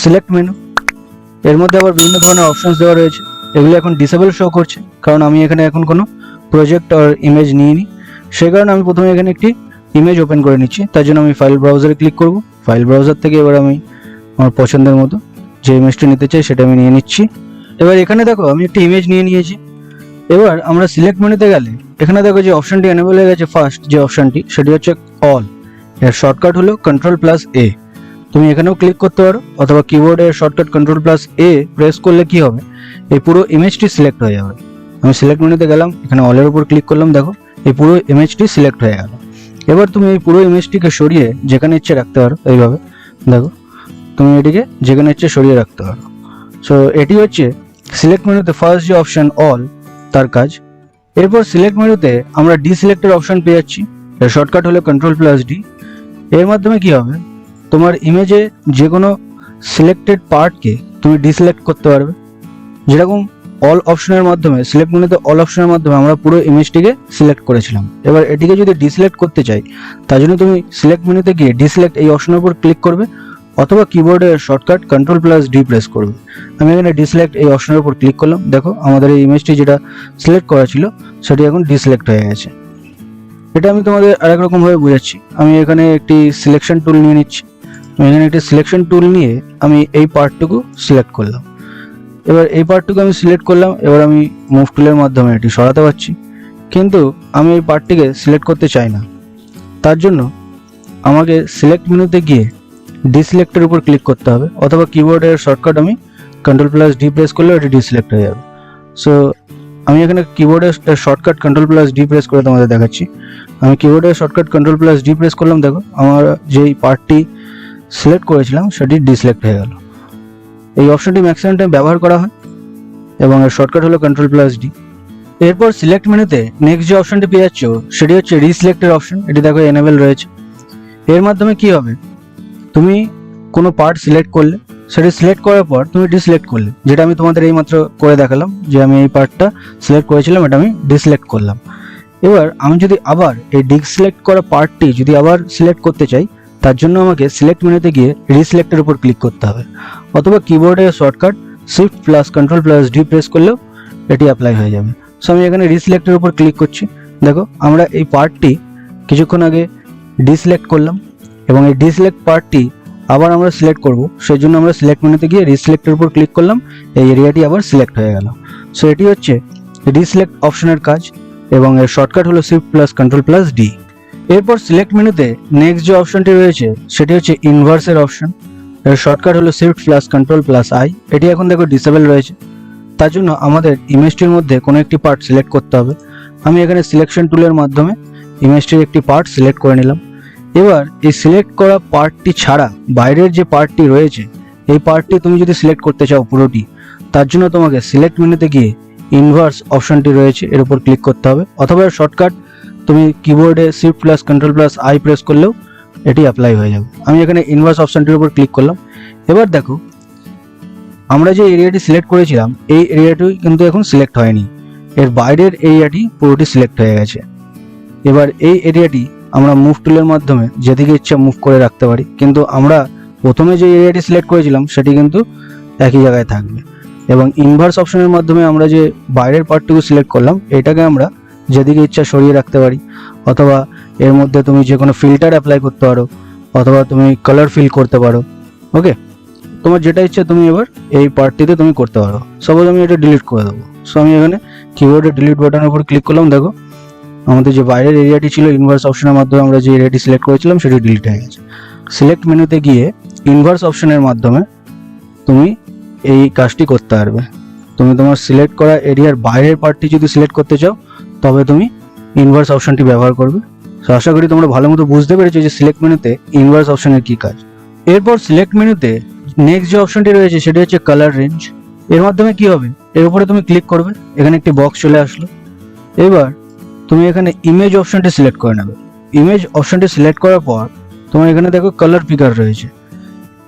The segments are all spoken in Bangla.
সিলেক্ট মেনু এর মধ্যে আবার বিভিন্ন ধরনের অপশনস দেওয়া রয়েছে। এগুলো এখন ডিসেবল শো করছে, কারণ আমি এখানে এখন কোনো প্রজেক্ট আর ইমেজ নিয়ে নিইনি। সেই কারণে আমি প্রথমে এখানে একটি ইমেজ ওপেন করে নিচ্ছি। তার জন্য আমি ফাইল ব্রাউজারে ক্লিক করব। ফাইল ব্রাউজার থেকে এবার আমি আমার পছন্দের মতো যে ইমেজটি নিতে চাই, সেটা আমি নিয়ে নিচ্ছি। এবার এখানে দেখো, আমি একটি ইমেজ নিয়ে নিয়েছি। এবার আমরা সিলেক্ট মেনুতে গেলে, এখানে দেখো যে অপশনটি এনেবল হয়ে গেছে ফার্স্ট যে অপশনটি সেটি হচ্ছে অল এর শর্টকাট হলো কন্ট্রোল প্লাস এ তুমি এখানেও ক্লিক করতে পারো, অথবা কিবোর্ডের shortcut control plus A press করলে কি হবে? এই পুরো ইমেজটি সিলেক্ট হয়ে যাবে। আমি সিলেক্ট মেনুতে গেলাম, এখানে অলের উপর ক্লিক করলাম, দেখো, এই পুরো ইমেজটি সিলেক্ট হয়ে গেল। এবার তুমি এই পুরো ইমেজটিকে সরিয়ে যেখানে ইচ্ছে রাখতে পারো, এইভাবে, দেখো, তুমি এটিকে যেখানে ইচ্ছে সরিয়ে রাখতে পারো। সো এটি হচ্ছে সিলেক্ট মেনুতে ফার্স্ট যে অপশান অল তার কাজ। এরপর সিলেক্ট মেনুতে আমরা ডি অপশান পেয়ে যাচ্ছি শর্টকাট হলো কন্ট্রোল প্লাস ডি এর মাধ্যমে কি হবে? তোমার ইমেজে যে কোনো সিলেক্টেড পার্টকে তুমি ডিসিলেক্ট করতে পারবে। যেরকম অল অপশনের মাধ্যমে সিলেক্ট মেনুতে অল অপশনের মাধ্যমে আমরা পুরো ইমেজটিকে সিলেক্ট করেছিলাম। এবার এটিকে যদি ডিসিলেক্ট করতে চাই, তার জন্য তুমি সিলেক্ট মেনুতে গিয়ে ডিসিলেক্ট এই অপশনের উপর ক্লিক করবে, অথবা কিবোর্ডের shortcut control plus D press করবে। আমি এখানে ডিসিলেক্ট এই অপশনের উপর ক্লিক করলাম। দেখো, আমাদের এই ইমেজটি যেটা সিলেক্ট করা ছিল, সেটি এখন ডিসিলেক্ট হয়ে গেছে। এটা আমি তোমাদের আরেক রকমভাবে বোঝাচ্ছি। আমি এখানে একটি সিলেকশন টুল নিয়ে নিচ্ছি। এখানে একটি সিলেকশন টুল নিয়ে আমি এই পার্টটুকু সিলেক্ট করলাম। এবার এই পার্টটুকু আমি সিলেক্ট করলাম, এবার আমি মুভ টুলের মাধ্যমে এটি সরাতে পারছি। কিন্তু আমি এই পার্টটিকে সিলেক্ট করতে চাই না। তার জন্য আমাকে সিলেক্ট মেনুতে গিয়ে ডিসিলেক্টের উপর ক্লিক করতে হবে, অথবা কিবোর্ডের শর্টকাট আমি কন্ট্রোল প্লাস ডি প্রেস করলে এটি ডিসিলেক্ট হয়ে যাবে। সো আমি এখানে কিবোর্ডের shortcut control plus D press করে তোমাদের দেখাচ্ছি। আমি কিবোর্ডের shortcut control plus D press করলাম, দেখো, আমার যেই পার্টটি সিলেক্ট করেছিলাম, সেটি ডিসিলেক্ট হয়ে গেল। এই অপশনটি ম্যাক্সিমাম টাইম ব্যবহার করা হয় এবং এর শর্টকাট হলো কন্ট্রোল প্লাস ডি এরপর সিলেক্ট মেনুতে নেক্সট যে অপশনটি পেয়ে যাচ্ছ, সেটি হচ্ছে রিসিলেক্টের অপশন এটি দেখো এনেবেল রয়েছে। এর মাধ্যমে কি হবে? তুমি কোনো পার্ট সিলেক্ট করলে, সেটি সিলেক্ট করার পর তুমি ডিসিলেক্ট করলে, যেটা আমি তোমাদের এইমাত্র করে দেখালাম যে আমি এই পার্টটা সিলেক্ট করেছিলাম, এটা আমি ডিসিলেক্ট করলাম। এবার আমি যদি আবার এই ডিসিলেক্ট করা পার্টটি যদি আবার সিলেক্ট করতে চাই তার জন্য আমাকে সিলেক্ট মেনুতে গিয়ে রিসিলেক্টের উপর ক্লিক করতে হবে। অথবা কিবোর্ডে shortcut shift plus control plus D press করলেও এটি অ্যাপ্লাই হয়ে যাবে। সো আমি এখানে রিসিলেক্টের উপর ক্লিক করছি। দেখো, আমরা এই পার্টটি কিছুক্ষণ আগে ডিসিলেক্ট করলাম এবং এই ডিসিলেক্ট পার্টটি আবার আমরা সিলেক্ট করব। সেই জন্য আমরা সিলেক্ট মেনুতে গিয়ে রিসিলেক্টের উপর ক্লিক করলাম। এই এরিয়াটি আবার সিলেক্ট হয়ে গেল। সো এটি হচ্ছে রিসিলেক্ট অপশনের কাজ এবং এর শর্টকাট হলো shift plus control plus D এরপর সিলেক্ট মেনুতে নেক্সট যে অপশনটি রয়েছে, সেটি হচ্ছে ইনভার্সের অপশন এর শর্টকাট হলো shift plus control plus I এটি এখন দেখো ডিসেবল রয়েছে। তার জন্য আমাদের ইমেজটির মধ্যে কোনো একটি পার্ট সিলেক্ট করতে হবে। আমি এখানে সিলেকশন টুলের মাধ্যমে ইমেজটির একটি পার্ট সিলেক্ট করে নিলাম। এবার এই সিলেক্ট করা পার্টটি ছাড়া বাইরের যে পার্টটি রয়েছে, এই পার্টটি তুমি যদি সিলেক্ট করতে চাও পুরোটি, তার জন্য তোমাকে সিলেক্ট মেনুতে গিয়ে ইনভার্স অপশনটি রয়েছে, এর উপর ক্লিক করতে হবে। অথবা শর্টকাট তুমি কিবোর্ডে shift plus control plus I press করলেও এটি অ্যাপ্লাই হয়ে যাবে। আমি এখানে ইনভার্স অপশনটির উপর ক্লিক করলাম। এবার দেখো, আমরা যে এরিয়াটি সিলেক্ট করেছিলাম, এই এরিয়াটি কিন্তু এখন সিলেক্ট হয়নি। এর বাইরের এরিয়াটি পুরোটি সিলেক্ট হয়ে গেছে। এবার এই এরিয়াটি আমরা মুভ টুলের মাধ্যমে যেদিকে ইচ্ছা মুভ করে রাখতে পারি। কিন্তু আমরা প্রথমে যে এরিয়াটি সিলেক্ট করেছিলাম, সেটি কিন্তু একই জায়গায় থাকবে। এবং ইনভার্স অপশনের মাধ্যমে আমরা যে বাইরের পার্টটুকু সিলেক্ট করলাম, এটাকে আমরা যেদিকে ইচ্ছা সরিয়ে রাখতে পারি। অথবা এর মধ্যে তুমি যে কোনো ফিল্টার অ্যাপ্লাই করতে পারো, অথবা তুমি কালার ফিল করতে পারো ওকে তোমার যেটা ইচ্ছা তুমি এবার এই পার্টটিতে তুমি করতে পারো। সাপোজ আমি এটা ডিলিট করে দেবো। সো আমি এখানে কিবোর্ডে ডিলিট বাটনের উপর ক্লিক করলাম, দেখো, আমাদের যে বাইরের এরিয়াটি ছিল ইনভার্স অপশনের মাধ্যমে আমরা যে এরিয়াটি সিলেক্ট করেছিলাম, সেটি ডিলিট হয়ে গেছে। সিলেক্ট মেনুতে গিয়ে ইনভার্স অপশনের মাধ্যমে তুমি এই কাজটি করতে পারবে। তুমি তোমার সিলেক্ট করা এরিয়ার বাইরের পার্টটি যদি সিলেক্ট করতে চাও তবে তুমি ইনভার্স অপশনটি ব্যবহার করবে। তো আশা করি তোমরা ভালো মতো বুঝতে পেরেছ যে সিলেক্ট মেনুতে ইনভার্স অপশনের কি কাজ। এরপর সিলেক্ট মেনুতে নেক্সট যে অপশনটি রয়েছে, সেটি হচ্ছে কালার রেঞ্জ এর মাধ্যমে কি হবে? এর উপরে তুমি ক্লিক করবে, এখানে একটি বক্স চলে আসলো। এবার তুমি এখানে ইমেজ অপশনটি সিলেক্ট করে নেবে। ইমেজ অপশনটি সিলেক্ট করার পর তোমার এখানে দেখো কালার পিকার রয়েছে।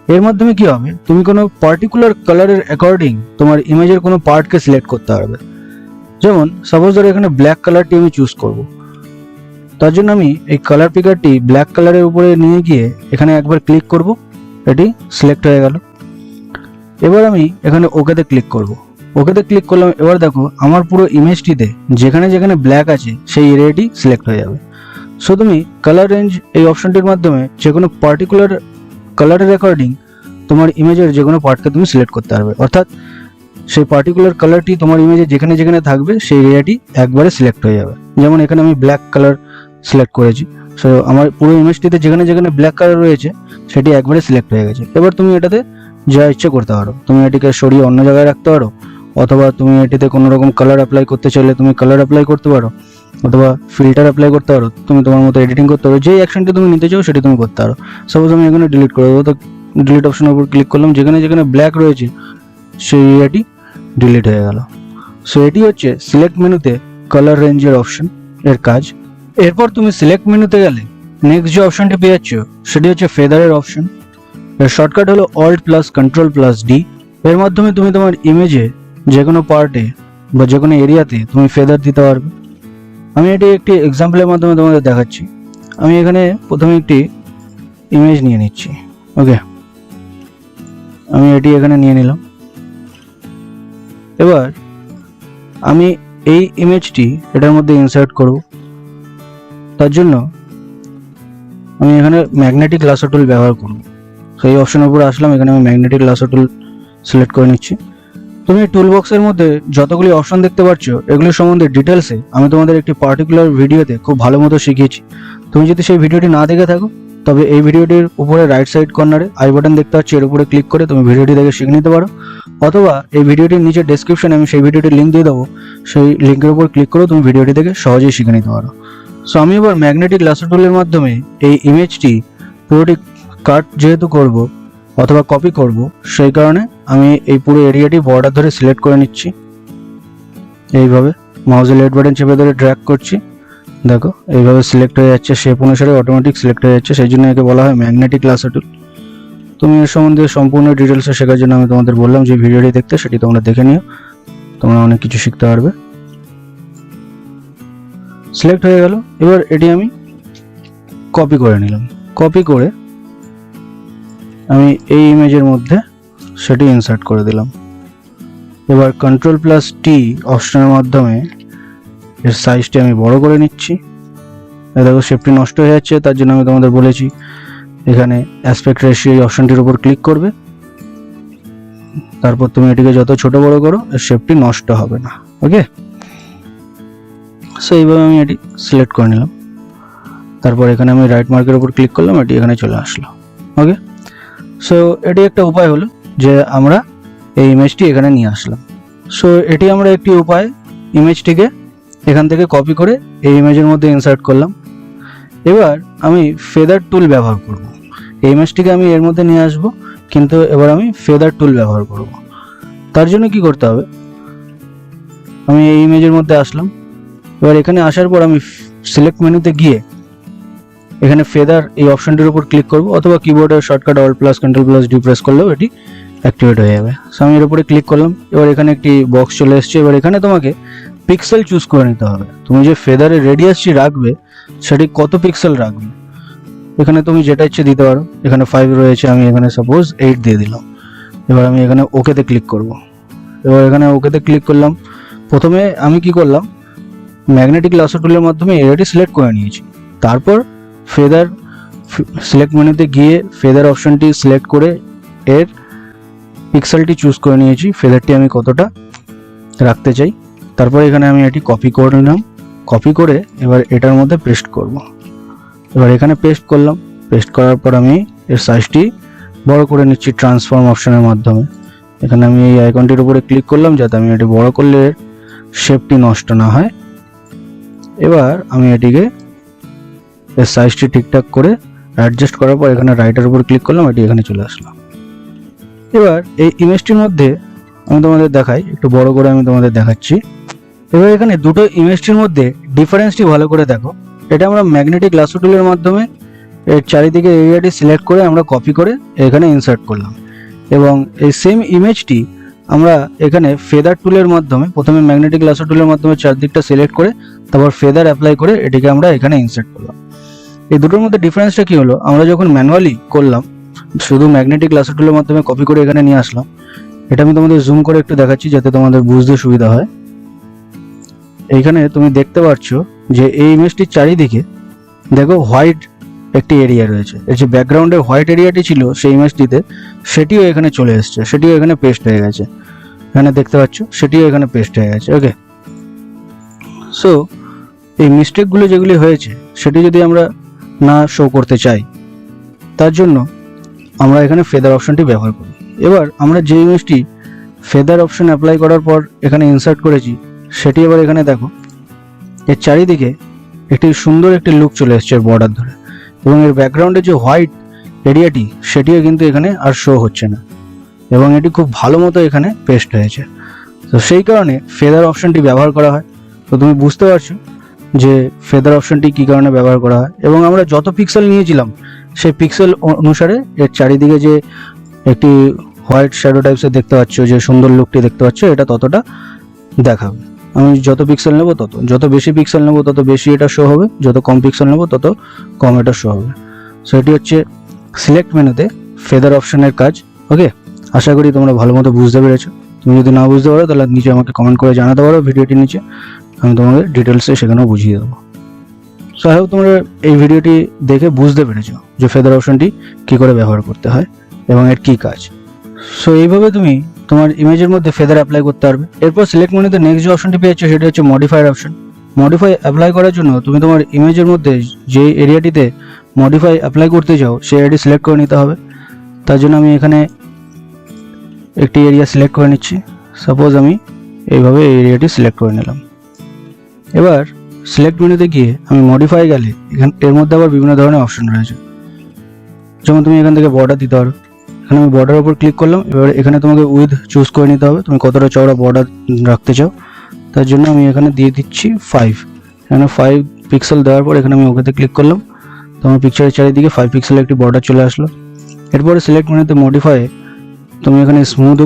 এর মাধ্যমে কি হবে? তুমি কোনো পার্টিকুলার কালারের অ্যাকর্ডিং তোমার ইমেজের কোনো পার্টকে সিলেক্ট করতে পারবে। যেমন সাপোজ ধরো এখানে ব্ল্যাক কালারটি আমি চুজ করব। তার জন্য আমি এই কালার পিকারটি ব্ল্যাক কালারের উপরে নিয়ে গিয়ে এখানে একবার ক্লিক করব। এটি সিলেক্ট হয়ে গেল। এবার আমি এখানে ওকেতে ক্লিক করব। ওকেতে ক্লিক করলাম, এবার দেখো আমার পুরো ইমেজটিতে যেখানে যেখানে ব্ল্যাক আছে, সেই এরিয়াটি সিলেক্ট হয়ে যাবে। সো তুমি কালার রেঞ্জ এই অপশনটির মাধ্যমে যে কোনো পার্টিকুলার কালারের অ্যাকর্ডিং তোমার ইমেজের যে কোনো পার্টকে তুমি সিলেক্ট করতে পারবে। অর্থাৎ সেই পার্টিকুলার কালারটি তোমার ইমেজে যেখানে যেখানে থাকবে, সেই এরিয়াটি একবারে সিলেক্ট হয়ে যাবে। যেমন এখানে আমি ব্ল্যাক কালার সিলেক্ট করেছি। সো আমার পুরো ইমেজটিতে যেখানে যেখানে ব্ল্যাক কালার রয়েছে, সেটি একবারে সিলেক্ট হয়ে গেছে। এবার তুমি এটাতে যা ইচ্ছে করতে পারো। তুমি এটিকে সরিয়ে অন্য জায়গায় রাখতে পারো, অথবা তুমি এটিতে কোনো রকম কালার অ্যাপ্লাই করতে চাইলে তুমি কালার অ্যাপ্লাই করতে পারো, অথবা ফিল্টার অ্যাপ্লাই করতে পারো। তুমি তোমার মতো এডিটিং করতে পারো। যেই অ্যাকশনটি তুমি নিতে চাও, সেটি তুমি করতে পারো। সাপোজ আমি এখানে ডিলিট করে দেবো, তো ডিলিট অপশনের উপর ক্লিক করলাম। যেখানে যেখানে ব্ল্যাক রয়েছে, সেই এরিয়াটি ডিলিট হয়ে গেল। সো এটি হচ্ছে সিলেক্ট মেনুতে কালার রেঞ্জের অপশন এর কাজ। এরপর তুমি সিলেক্ট মেনুতে গেলে নেক্সট যে অপশনটি পেয়ে যাচ্ছ, সেটি হচ্ছে ফেদারের অপশন এর শর্টকাট হলো alt plus control plus D এর মাধ্যমে তুমি তোমার ইমেজে যে কোনো পার্টে বা যে কোনো এরিয়াতে তুমি ফেদার দিতে পারবে। আমি এটি একটি এক্সাম্পলের মাধ্যমে তোমাদের দেখাচ্ছি। আমি এখানে প্রথমে একটি ইমেজ নিয়ে নিচ্ছি। ওকে আমি এটি এখানে নিয়ে নিলাম। এবার আমি এই ইমেজটি এটার মধ্যে ইনসার্ট করব। তার জন্য আমি এখানে ম্যাগনেটিক লাসো টুল ব্যবহার করব। সেই অপশনের উপর আসলাম, এখানে আমি ম্যাগনেটিক লাসো টুল সিলেক্ট করে নিচ্ছি। তুমি টুল বক্সের মধ্যে যতগুলি অপশন দেখতে পাচ্ছ এগুলির সম্বন্ধে ডিটেলসে আমি তোমাদের একটি পার্টিকুলার ভিডিওতে খুব ভালো মতো শিখিয়েছি। তুমি যদি সেই ভিডিওটি না দেখে থাকো তবে এই ভিডিওটির উপরে রাইট সাইড কর্নারে আই বাটন দেখতে পাচ্ছি, এর উপরে ক্লিক করে তুমি ভিডিওটি দেখে শিখে নিতে পারো। অথবা এই ভিডিওটির নিচে ডেসক্রিপশনে আমি সেই ভিডিওটির লিঙ্ক দিয়ে দেবো। সেই লিঙ্কের উপর ক্লিক করে তুমি ভিডিওটি দেখে সহজেই শিখে নিতে পারো। সো আমি এবার ম্যাগনেটিক লাসো টুলের মাধ্যমে এই ইমেজটি পুরোটি কাট যেহেতু করব অথবা কপি করব, সেই কারণে আমি এই পুরো এরিয়াটি বর্ডার ধরে সিলেক্ট করে নিচ্ছি। এইভাবে মাউজের লেট বাটন চেপে ধরে ড্র্যাগ করছি। দেখো, এইভাবে সিলেক্ট হয়ে যাচ্ছে শেপ অনুসারে অটোমেটিক সিলেক্ট হয়ে যাচ্ছে, সেই জন্য একে বলা হয় ম্যাগনেটিক লাসো টুল তুমি এর সম্বন্ধে সম্পূর্ণ ডিটেলসে শেখার জন্য আমি তোমাদের বললাম, যে ভিডিওটি দেখতে সেটি তোমরা দেখে নিও। তোমরা অনেক কিছু শিখতে পারবে। সিলেক্ট হয়ে গেল, এবার এটি আমি কপি করে নিলাম। কপি করে আমি এই ইমেজের মধ্যে সেটি ইনসার্ট করে দিলাম। এবার কন্ট্রোল প্লাস টি অপশনের মাধ্যমে এর সাইজটি আমি বড় করে নিচ্ছি। দেখো শেপটি নষ্ট হয়ে যাচ্ছে, তার জন্য আমি তোমাদের বলেছি, এখানে অ্যাসপেক্ট রেশিও এই অপশনটির উপর ক্লিক করবে। তারপর তুমি এটিকে যত ছোট বড় করো, এর শেপটি নষ্ট হবে না ওকে সো এইভাবে আমি এটি সিলেক্ট করে নিলাম। তারপর এখানে আমি রাইট মার্কের উপর ক্লিক করলাম, এটি এখানে চলে আসলো ওকে সো এটি একটা উপায় হলো যে আমরা এই ইমেজটি এখানে নিয়ে আসলাম। সো এটি আমরা একটি উপায় ইমেজটিকে এখান থেকে কপি করে এই ইমেজের মধ্যে ইনসার্ট করলাম। এবার আমি ফেদার টুল ব্যবহার করব। এই ইমেজটিকে আমি এর মধ্যে নিয়ে আসব, কিন্তু এবার আমি ফেদার টুল ব্যবহার করব। তার জন্য কি করতে হবে? আমি এই ইমেজের মধ্যে আসলাম। এবার এখানে আসার পর আমি সিলেক্ট মেনুতে গিয়ে এখানে ফেদার এই অপশনটির উপর ক্লিক করব, অথবা কিবোর্ডের shortcut alt plus control plus D press করলেও এটি অ্যাক্টিভেট হয়ে যাবে। সো আমি এর উপরে ক্লিক করলাম। এবার এখানে একটি বক্স চলে এসেছে। এবার এখানে তোমাকে পিক্সেল চুজ করে নিতে হবে। তুমি যে ফেদারের রেডিয়াসটি রাখবে, সেটি কত পিক্সেল রাখবে? এখানে তুমি যেটা ইচ্ছে দিতে পারো। এখানে ফাইভ রয়েছে, আমি এখানে সাপোজ এইট দিয়ে দিলাম। এবার আমি এখানে ওকেতে ক্লিক করব। এবার এখানে ওকেতে ক্লিক করলাম। প্রথমে আমি কি করলাম? ম্যাগনেটিক লাসো টুলের মাধ্যমে এরিয়াটি সিলেক্ট করে নিয়েছি। তারপর ফেদার সিলেক্ট মেনুতে গিয়ে ফেদার অপশনটি সিলেক্ট করে এর পিক্সেলটি চুজ করে নিয়েছি। ফেদারটি আমি কতটা রাখতে চাই? তারপর এখানে আমি এটি কপি করে নিলাম। কপি করে এবার এটার মধ্যে পেস্ট করব। এবার এখানে পেস্ট করলাম। পেস্ট করার পর আমি এর সাইজটি বড় করে নিচ্ছি ট্রান্সফর্ম অপশনের মাধ্যমে। এখানে আমি এই আইকনটির উপরে ক্লিক করলাম যাতে আমি এটি বড় করলে শেপটি নষ্ট না হয়। এবার আমি এটিকে এর সাইজটি ঠিকঠাক করে অ্যাডজাস্ট করার পর এখানে রাইটের উপর ক্লিক করলাম, এটি এখানে চলে আসলাম এবার এই ইমেজটির মধ্যে আমি তোমাদের দেখাই, একটু বড় করে আমি তোমাদের দেখাচ্ছি। এবার এখানে দুটো ইমেজটির মধ্যে ডিফারেন্সটি ভালো করে দেখো। এটা আমরা ম্যাগনেটিক লাসো টুলের মাধ্যমে এর চারিদিকে এরিয়াটি সিলেক্ট করে আমরা কপি করে এখানে ইনসার্ট করলাম। এবং এই সেম ইমেজটি আমরা এখানে ফেদার টুলের মাধ্যমে, প্রথমে ম্যাগনেটিক লাসো টুলের মাধ্যমে চারদিকটা সিলেক্ট করে, তারপর ফেদার অ্যাপ্লাই করে এটিকে আমরা এখানে ইনসার্ট করলাম। এই দুটোর মধ্যে ডিফারেন্সটা কী হলো? আমরা যখন ম্যানুয়ালি করলাম, শুধু ম্যাগনেটিক লাসো টুলের মাধ্যমে কপি করে এখানে নিয়ে আসলাম, এটা আমি তোমাদের জুম করে একটু দেখাচ্ছি যাতে তোমাদের বুঝতে সুবিধা হয়। এইখানে তুমি দেখতে পাচ্ছ যে এই ইমেজটির চারিদিকে দেখো হোয়াইট একটি এরিয়া রয়েছে। এর যে ব্যাকগ্রাউন্ডের হোয়াইট এরিয়াটি ছিল সেই ইমেজটিতে, সেটিও এখানে চলে এসছে, সেটিও এখানে পেস্ট হয়ে গেছে। এখানে দেখতে পাচ্ছ, সেটিও এখানে পেস্ট হয়ে গেছে ওকে সো এই মিস্টেকগুলো যেগুলি হয়েছে, সেটি যদি আমরা না শো করতে চাই, তার জন্য আমরা এখানে ফেদার অপশনটি ব্যবহার করি। এবার আমরা যে ইমেজটি ফেদার অপশন অ্যাপ্লাই করার পর এখানে ইনসার্ট করেছি সেটি এবার এখানে দেখো। এর চারিদিকে একটি সুন্দর একটি লুক চলে এসছে বর্ডার ধরে এবং এর ব্যাকগ্রাউন্ডে যে হোয়াইট এরিয়াটি সেটিও কিন্তু এখানে আর শো হচ্ছে না এবং এটি খুব ভালো মতো এখানে পেস্ট হয়েছে। তো সেই কারণে ফেদার অপশনটি ব্যবহার করা হয়। তো তুমি বুঝতে পারছ যে ফেদার অপশনটি কী কারণে ব্যবহার করা হয় এবং আমরা যত পিক্সেল নিয়েছিলাম, সেই পিক্সেল অনুসারে এর চারিদিকে যে একটি হোয়াইট শ্যাডো টাইপসের দেখতে পাচ্ছ, যে সুন্দর লুকটি দেখতে পাচ্ছ, এটা ততটা দেখাবে। আমি যত পিক্সেল নেব তত, যত বেশি পিক্সেল নেব তত বেশি এটা শো হবে, যত কম পিক্সেল নেব তত কম এটা শো হবে। সো এটি হচ্ছে সিলেক্ট মেনুতে ফেদার অপশনের কাজ ওকে আশা করি তোমরা ভালো মতো বুঝতে পেরেছ। তুমি যদি না বুঝতে পারো, তাহলে নিচে আমাকে কমেন্ট করে জানাতে পারো ভিডিওটির নিচে। আমি তোমাকে ডিটেলসে সেখানেও বুঝিয়ে দেবো। সো আই হোপ তোমরা এই ভিডিওটি দেখে বুঝতে পেরেছ যে ফেদার অপশনটি কী করে ব্যবহার করতে হয় এবং এর কী কাজ। সো এইভাবে তুমি তোমার ইমেজের মধ্যে ফেদার অ্যাপ্লাই করতে পারবে। এরপর সিলেক্ট মেনুতে নেক্সট যে অপশনটি পেয়েছ, সেটা হচ্ছে মডিফায়ার অপশন মডিফাই অ্যাপ্লাই করার জন্য তুমি তোমার ইমেজের মধ্যে যে এরিয়াটিতে মডিফাই অ্যাপ্লাই করতে চাও সেই এরিয়াটি সিলেক্ট করে নিতে হবে। তার জন্য আমি এখানে একটি এরিয়া সিলেক্ট করে নিচ্ছি। সাপোজ আমি এইভাবে এই এরিয়াটি সিলেক্ট করে নিলাম। এবার সিলেক্ট মেনুতে গিয়ে আমি মডিফাই গেলে এখান এর মধ্যে আবার বিভিন্ন ধরনের অপশন রয়েছে। যেমন তুমি এখান থেকে বর্ডার দিতে পারো। এখানে আমি বর্ডার উপর ক্লিক করলাম। এবার এখানে তোমাকে উইথ চুজ করে নিতে হবে। তুমি কতটা চওড়া বর্ডার রাখতে চাও। তার জন্য আমি এখানে দিয়ে দিচ্ছি ফাইভ এখানে ফাইভ পিক্সেল দেওয়ার পর এখানে আমি ওকেতে ক্লিক করলাম। তো আমার পিকচারের চারিদিকে ফাইভ পিক্সেলের একটি বর্ডার চলে আসলো। এরপরে সিলেক্ট মেনুতে মডিফাই তুমি এখানে স্মুথ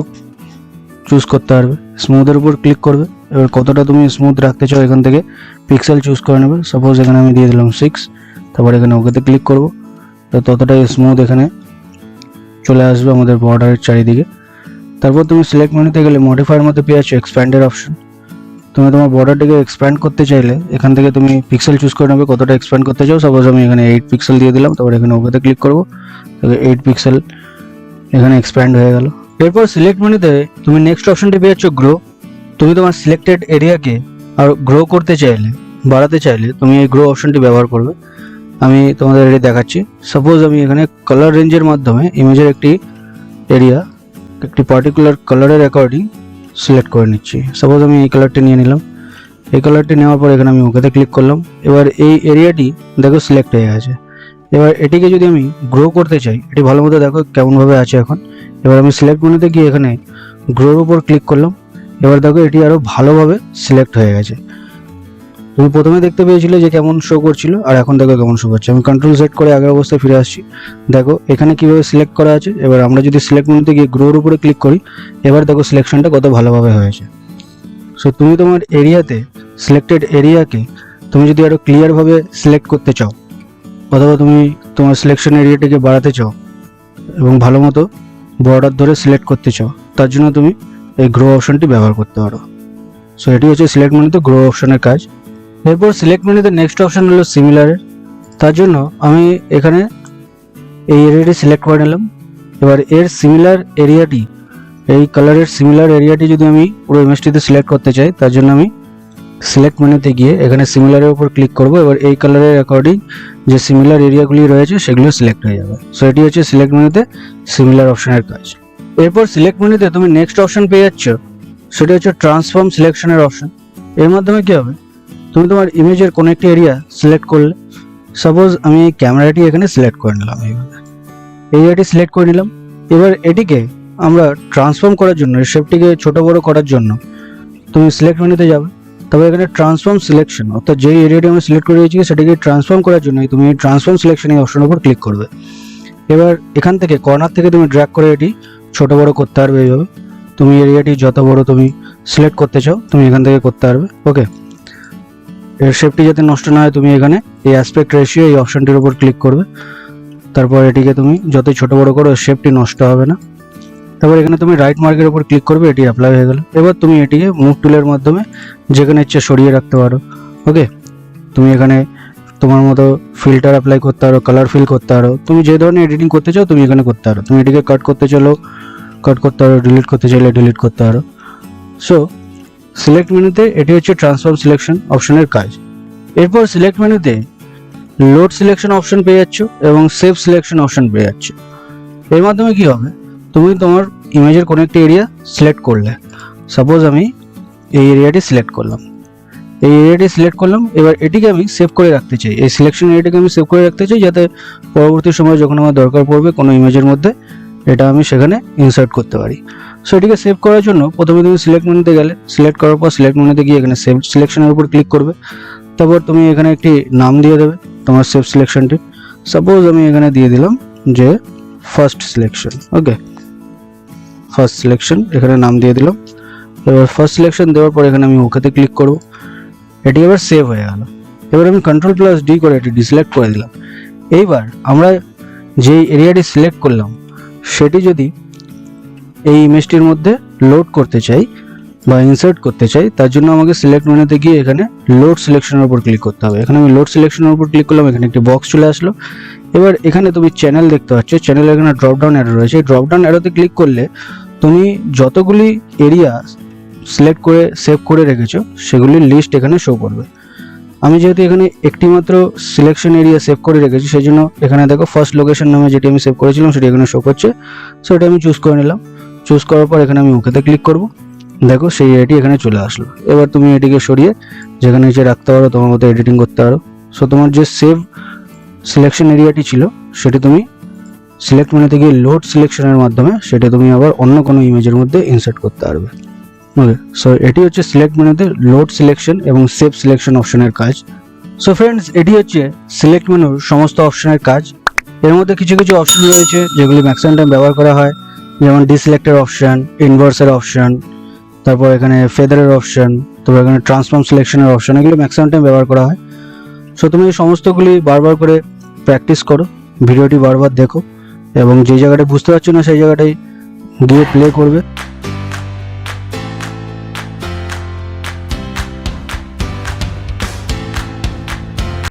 চুজ করতে পারবে। স্মুথের উপর ক্লিক করবে। এবার কতটা তুমি স্মুথ রাখতে চাও এখান থেকে পিক্সেল চুজ করে নেবে। সাপোজ এখানে আমি দিয়ে দিলাম সিক্স তারপর এখানে ওকেতে ক্লিক করব। তো ততটাই স্মুথ এখানে চলে আসবে আমাদের বর্ডারের চারিদিকে। তারপর তুমি সিলেক্ট মেনুতে গেলে মডিফায়ার মধ্যে পেয়ে যাচ্ছ এক্সপ্যান্ডের অপশন তুমি তোমার বর্ডারটাকে এক্সপ্যান্ড করতে চাইলে এখান থেকে তুমি পিক্সেল চুজ করে নেবে কতটা এক্সপ্যান্ড করতে চাও। সাপোজ আমি এখানে এইট পিক্সেল দিয়ে দিলাম, তারপর এখানে ওকেতে ক্লিক করব। এইট পিক্সেল এখানে এক্সপ্যান্ড হয়ে গেল। এরপর সিলেক্ট মেনুতে তুমি নেক্সট অপশনটি পেয়ে যাচ্ছ গ্রো তুমি তোমার সিলেক্টেড এরিয়াকে আর গ্রো করতে চাইলে, বাড়াতে চাইলে তুমি এই গ্রো অপশনটি ব্যবহার করবে। আমি তোমাদের এটি দেখাচ্ছি। সাপোজ আমি এখানে কালার রেঞ্জের মাধ্যমে ইমেজের একটি এরিয়া একটি পার্টিকুলার কালারের অ্যাকর্ডিং সিলেক্ট করে নিচ্ছি। সাপোজ আমি এই কালারটি নিয়ে নিলাম। এই কালারটি নেওয়ার পর এখানে আমি ওকেতে ক্লিক করলাম। এবার এই এরিয়াটি দেখো সিলেক্ট হয়ে গেছে। এবার এটিকে যদি আমি গ্রো করতে চাই, এটি ভালো মতো দেখো কেমনভাবে আছে এখন। এবার আমি সিলেক্ট মেনুতে গিয়ে এখানে গ্রোর উপর ক্লিক করলাম। এবার দেখো এটি আরও ভালোভাবে সিলেক্ট হয়ে গেছে। তুমি প্রথমে দেখতে পেয়েছিলে যে কেমন শো করছিল, আর এখন দেখো কেমন শো করছে। আমি কন্ট্রোল সেট করে আগের অবস্থায় ফিরে আসছি। দেখো, এখানে কীভাবে সিলেক্ট করা আছে, এবার আমরা যদি সিলেক্ট মেনুতে গিয়ে গ্রোর উপরে ক্লিক করি, এবার দেখো সিলেকশনটা কত ভালোভাবে হয়েছে। সো তুমি তোমার এরিয়াতে সিলেক্টেড এরিয়াকে তুমি যদি আরও ক্লিয়ারভাবে সিলেক্ট করতে চাও, অথবা তুমি তোমার সিলেকশন এরিয়াটাকে বাড়াতে চাও, এবং ভালো মতো বর্ডার ধরে সিলেক্ট করতে চাও, তার জন্য তুমি এই গ্রো অপশনটি ব্যবহার করতে পারো। সো এটি হচ্ছে সিলেক্ট মেনুতে গ্রো অপশনের কাজ। এরপর সিলেক্ট মেনুতে নেক্সট অপশান হলো সিমিলারের তার জন্য আমি এখানে এই এরিয়াটি সিলেক্ট করে নিলাম। এবার এর সিমিলার এরিয়াটি এই কালারের সিমিলার এরিয়াটি যদি আমি পুরো ইমেজটিতে সিলেক্ট করতে চাই, তার জন্য আমি সিলেক্ট মেনুতে গিয়ে এখানে সিমিলারের উপর ক্লিক করব। এবার এই কালারের অ্যাকর্ডিং যে সিমিলার এরিয়াগুলি রয়েছে, সেগুলো সিলেক্ট হয়ে যাবে। সো এটি হচ্ছে সিলেক্ট মেনুতে সিমিলার অপশনের কাজ। এরপর সিলেক্ট মেনুতে তুমি নেক্সট অপশন পেয়ে যাচ্ছ। সেটা হচ্ছে ট্রান্সফর্ম সিলেকশনের অপশন এর মাধ্যমে কি হবে? তুমি তোমার ইমেজের কোনো একটি এরিয়া সিলেক্ট করলে সাপোজ আমি ক্যামেরাটি এখানে সিলেক্ট করে নিলাম এইভাবে। এরিয়াটি সিলেক্ট করে নিলাম। এবার এটিকে আমরা ট্রান্সফর্ম করার জন্য শেপটিকে ছোট বড় করার জন্য তুমি সিলেক্ট মেনুতে যাবে। তবে এখানে ট্রান্সফর্ম সিলেকশন অর্থাৎ যেই এরিয়াটি আমরা সিলেক্ট করে দিয়েছি, সেটাকে ট্রান্সফর্ম করার জন্য তুমি ট্রান্সফর্ম সিলেকশন এই অপশনের উপর ক্লিক করবে। এবার এখান থেকে কর্নার থেকে তুমি ড্র্যাগ করে এটি ছোট বড় করতে পারবে এইভাবে। তুমি এরিয়াটি যত বড় তুমি সিলেক্ট করতে চাও, তুমি এখান থেকে করতে পারবে। ওকে এর শেপটি যাতে নষ্ট না হয় তুমি এখানে, এই অ্যাসপেক্ট রেশিও এই অপশানটির উপর ক্লিক করবে। তারপর এটিকে তুমি যতই ছোট বড় করো শেপটি নষ্ট হবে না। তারপর এখানে তুমি রাইট মার্কের উপর ক্লিক করবে, এটি অ্যাপ্লাই হয়ে গেল। এবার তুমি এটিকে মুভ টুলের মাধ্যমে যেখানে ইচ্ছে সরিয়ে রাখতে পারো। ওকে তুমি এখানে তোমার মতো ফিল্টার অ্যাপ্লাই করতে পারো কালার ফিল করতে পারো। তুমি যে ধরনের এডিটিং করতে চাও, তুমি এখানে করতে পারো। তুমি এটিকে কাট করতে চাইলেও কাট করতে পারো ডিলিট করতে চাইলে ডিলিট করতে পারো। সো সিলেক্ট মেনুতে এটি হচ্ছে ট্রান্সফর্ম সিলেকশন অপশনের কাজ। এরপর সিলেক্ট মেনুতে লোড সিলেকশন অপশন পেয়ে যাচ্ছ এবং সেভ সিলেকশন অপশন পেয়ে যাচ্ছ। এর মাধ্যমে কি হবে? তুমি তোমার ইমেজের কোনো একটি এরিয়া সিলেক্ট করলে। সাপোজ আমি এই এরিয়াটি সিলেক্ট করলাম। এই এরিয়াটি সিলেক্ট করলাম, এবার এটিকে আমি সেভ করে রাখতে চাই। এই সিলেকশন এরিয়াটিকে আমি সেভ করে রাখতে চাই যাতে পরবর্তী সময় যখন আমার দরকার পড়বে কোনো ইমেজের মধ্যে, এটা আমি সেখানে ইনসার্ট করতে পারি। সো এটিকে সেভ করার জন্য প্রথমে তুমি সিলেক্ট মেনুতে গেলে সিলেক্ট করার পর সিলেক্ট মেনুতে গিয়ে এখানে সেভ সিলেকশনের উপর ক্লিক করবে। তারপর তুমি এখানে একটি নাম দিয়ে দেবে তোমার সেভ সিলেকশনটি সাপোজ আমি এখানে দিয়ে দিলাম যে first selection okay first selection এখানে নাম দিয়ে দিলাম। এবার ফার্স্ট সিলেকশন দেওয়ার পর এখানে আমি ওকেতে ক্লিক করব। এটি এবার সেভ হয়ে গেল। এবার আমি কন্ট্রোল প্লাস ডি করে এটি ডিসিলেক্ট করে দিলাম। এইবার আমরা যে এরিয়াটি সিলেক্ট করলাম, সেটি যদি এই ইমেজটির মধ্যে লোড করতে চাই বা ইনসার্ট করতে চাই, তার জন্য আমাকে সিলেক্ট মেনুতে গিয়ে এখানে লোড সিলেকশনের উপর ক্লিক করতে হবে। এখানে আমি লোড সিলেকশনের উপর ক্লিক করলাম, এখানে একটি বক্স চলে আসলো। এবার এখানে তুমি চ্যানেল দেখতে পাচ্ছ চ্যানেল এখানে ড্রপডাউন অ্যারো রয়েছে। ড্রপ ডাউন অ্যারোতে ক্লিক করলে তুমি যতগুলি এরিয়া সিলেক্ট করে সেভ করে রেখেছো সেগুলির লিস্ট এখানে শো করবে। আমি যেহেতু এখানে একটি মাত্র সিলেকশন এরিয়া সেভ করে রেখেছি, সেই জন্য এখানে দেখো ফার্স্ট লোকেশন নামে যেটি আমি সেভ করেছিলাম, সেটি এখানে শো করছে। সো এটা আমি চুজ করে নিলাম। চুজ করার পর এখানে আমি ওকেতে ক্লিক করব। দেখো সেই এটি এখানে চলে আসলো। এবার তুমি এটিকে সরিয়ে যেখানে নিচে রাখতে পারো, তোমার মতো এডিটিং করতে পারো। সো তোমার যে সেভ সিলেকশন এরিয়াটি ছিল, সেটি তুমি সিলেক্ট মেনুতে গিয়ে লোড সিলেকশনের মাধ্যমে সেটা তুমি আবার অন্য কোনো ইমেজের মধ্যে ইনসার্ট করতে পারবে। ওকে সো এটি হচ্ছে সিলেক্ট মেনুতে লোড সিলেকশন এবং সেভ সিলেকশন অপশনের কাজ। সো ফ্রেন্ডস এটি হচ্ছে সিলেক্ট মেনুর সমস্ত অপশনের কাজ। এর মধ্যে কিছু কিছু অপশন রয়েছে যেগুলি ম্যাক্সিমাম টাইম ব্যবহার করা হয়। যেমন ডিসিলেক্টের অপশান ইনভার্সের অপশান তারপর এখানে ফেদারের অপশান তারপর এখানে ট্রান্সফর্ম সিলেকশনের অপশান এগুলো ম্যাক্সিমাম টাইম ব্যবহার করা হয়। সো তুমি এই সমস্তগুলি বারবার করে প্র্যাকটিস করো, ভিডিওটি বারবার দেখো এবং যে জায়গাটা বুঝতে পারছ না সেই জায়গাটাই গিয়ে প্লে করবে।